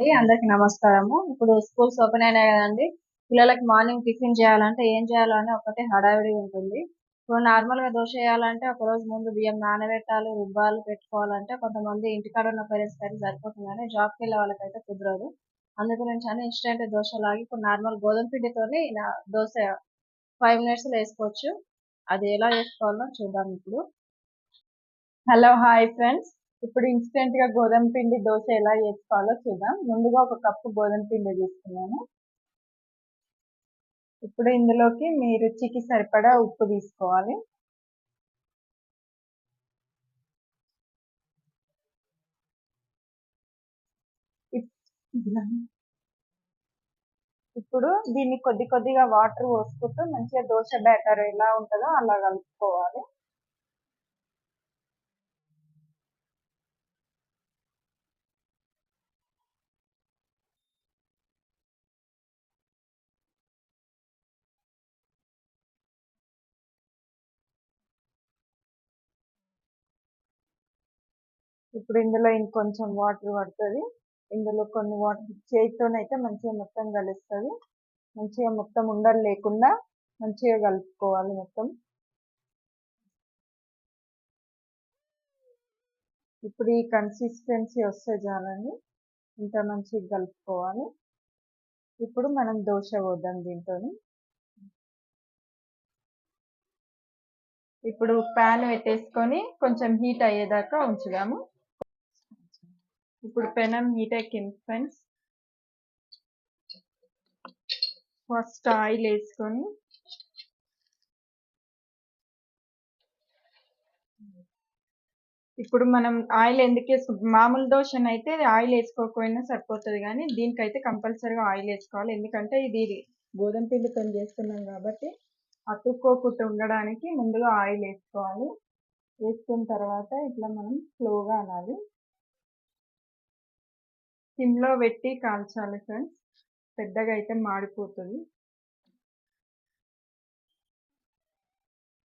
అండి. అందరికి నమస్కారము. ఇప్పుడు స్కూల్స్ ఓపెన్ అయినాయి కదండి. పిల్లలకి మార్నింగ్ టిఫిన్ చేయాలంటే ఏం చేయాలని ఒకటే హడావిడి ఉంటుంది. ఇప్పుడు నార్మల్గా దోశ చేయాలంటే ఒక రోజు ముందు బియ్యం నానబెట్టాలి రుబ్బాలు పెట్టుకోవాలంటే కొంతమంది ఇంటికాడ ఉన్న పేరెంట్స్ అయితే సరిపోతుందని కానీ జాబ్కి వెళ్ళే వాళ్ళకైతే కుదరదు. అందు గురించి అని ఇన్స్టెంట్ దోశ లాగి ఇప్పుడు నార్మల్ గోధుమ పిండితోని దోశ ఫైవ్ మినిట్స్లో వేసుకోవచ్చు. అది ఎలా చేసుకోవాలో చూద్దాం ఇప్పుడు. Hello hi friends. ఇప్పుడు ఇన్స్టెంట్గా గోధుమ పిండి దోశ ఎలా చేసుకోవాలో చూద్దాం. ముందుగా ఒక కప్పు గోధుమ పిండి తీసుకున్నాను. ఇప్పుడు ఇందులోకి మీ రుచికి సరిపడా ఉప్పు తీసుకోవాలి. ఇప్పుడు దీన్ని కొద్ది కొద్దిగా వాటర్ పోసుకుంటూ మంచిగా దోశ బ్యాటర్ ఎలా ఉంటుందో అలా కలుపుకోవాలి. ఇప్పుడు ఇందులో ఇంకొంచెం వాటర్ పడుతుంది. ఇందులో కొన్ని వాటర్ చేతితోనైతే మంచిగా మొత్తం కలుస్తుంది. మంచిగా మొత్తం ఉండలు లేకుండా మంచిగా కలుపుకోవాలి మొత్తం. ఇప్పుడు ఈ కన్సిస్టెన్సీ వస్తే చాలండి. ఇంత మంచిగా కలుపుకోవాలి. ఇప్పుడు మనం దోశ పోద్దాం దీంతో ఇప్పుడు ప్యాన్ పెట్టేసుకొని కొంచెం హీట్ అయ్యేదాకా ఉంచుదాము. ఇప్పుడు పెనం హీట్ ఎక్కింది ఫ్రెండ్స్. ఫస్ట్ ఆయిల్ వేసుకొని ఇప్పుడు మనం ఆయిల్ ఎందుకు వేసుకుంటాం? మామూలు అయితే ఆయిల్ వేసుకోకపోయినా సరిపోతుంది కానీ దీనికైతే కంపల్సరీగా ఆయిల్ వేసుకోవాలి. ఎందుకంటే ఇది గోధుమ పిండితో చేస్తున్నాం కాబట్టి అతుక్కోకుండా ఉండడానికి ముందుగా ఆయిల్ వేసుకోవాలి. వేసుకున్న తర్వాత ఇట్లా మనం స్లోగా అనాలి. సిమ్లో పెట్టి కాల్చాలి ఫ్రెండ్స్. పెద్దగా అయితే మాడిపోతుంది.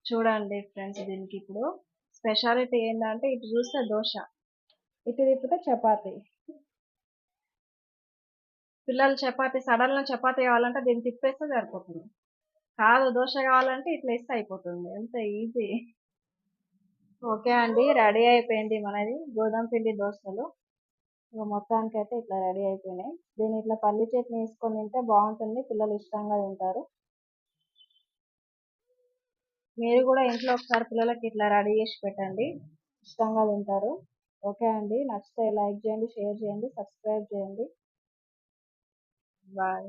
చూడండి ఫ్రెండ్స్ దీనికి ఇప్పుడు. స్పెషాలిటీ ఏంటంటే ఇటు చూస్తే దోశ ఇటు తిప్పితే చపాతి. పిల్లలు చపాతి సడన్గా చపాతి కావాలంటే దీన్ని తిప్పేస్తే సరిపోతుంది. కాదు దోశ కావాలంటే ఇట్లా ఇస్తే అయిపోతుంది. ఎంత ఈజీ. ఓకే అండి రెడీ అయిపోయింది మనది గోధుమ పిండి దోశలు. మొత్తానికి అయితే ఇట్లా రెడీ అయిపోయినాయి. దీన్ని ఇట్లా పల్లి చట్నీ వేసుకొని తింటే బాగుంటుంది. పిల్లలు ఇష్టంగా తింటారు. మీరు కూడా ఇంట్లో ఒకసారి పిల్లలకి ఇట్లా రెడీ చేసి పెట్టండి. ఇష్టంగా తింటారు. ఓకే అండి. నచ్చితే లైక్ చేయండి షేర్ చేయండి సబ్స్క్రైబ్ చేయండి. బాయ్.